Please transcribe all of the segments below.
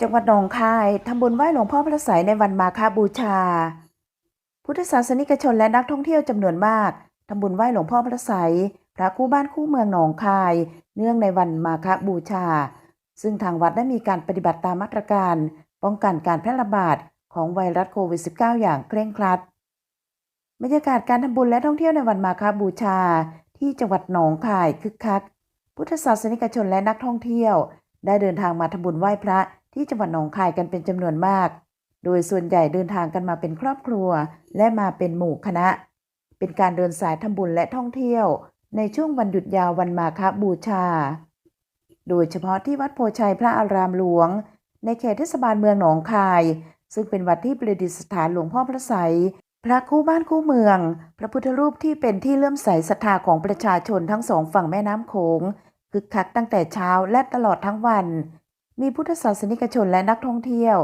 จังหวัดหนองคายทำบุญไหว้หลวงพ่อพระไสยในวันมาฆบูชา พุทธศาสนิกชนและนักท่องเที่ยวจำนวนมากทำบุญไหว้หลวงพ่อพระไสยพระคู่บ้านคู่เมืองหนองคาย เนื่องในวันมาฆบูชา ซึ่งทางวัดได้มีการปฏิบัติตามมาตรการ ป้องกันการแพร่ระบาดของไวรัสโควิด -19 อย่างเคร่งครัดบรรยากาศการทำบุญและท่องเที่ยวในวันมาฆบูชา ที่จังหวัดหนองคายคึกคัก พุทธศาสนิกชนและนักท่องเที่ยว ได้เดินทางมาทำบุญไหว้พระ ที่จังหวัดหนองคายกันเป็นจำนวนมาก โดยส่วนใหญ่เดินทางกันมาเป็นครอบครัว และมาเป็นหมู่คณะ เป็นการเดินสายทำบุญและท่องเที่ยว ในช่วงวันหยุดยาววันมาฆบูชา โดยเฉพาะที่วัดโพชัยพระอารามหลวง ในเขตเทศบาลเมืองหนองคาย ซึ่งเป็นวัดที่ประดิษฐานหลวงพ่อพระไสยพระคู่บ้านคู่เมือง พระพุทธรูปที่เป็นที่เลื่อมใสศรัทธาของประชาชนทั้งสองฝั่งแม่น้ำโขงคึกคักตั้งแต่เช้าและตลอดทั้งวัน มีพุทธศาสนิกชนและนักท่องเที่ยว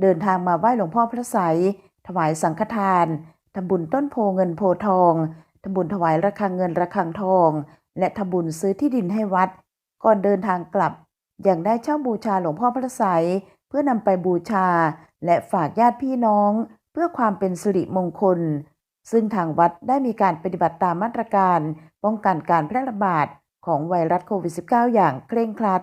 เดินทางมาไหว้หลวงพ่อพระไสยถวายสังฆทานทำบุญต้นโพเงินโพทองทำบุญถวายระฆังเงินระฆังทอง และทำบุญซื้อที่ดินให้วัด ก่อนเดินทางกลับอย่างได้เช่าบูชาหลวงพ่อพระไสยเพื่อนำไปบูชา และฝากญาติพี่น้อง เพื่อความเป็นสิริมงคล ซึ่งทางวัดได้มีการปฏิบัติตามมาตรการ ป้องกันการแพร่ระบาดของไวรัสโควิด -19 อย่างเคร่งครัด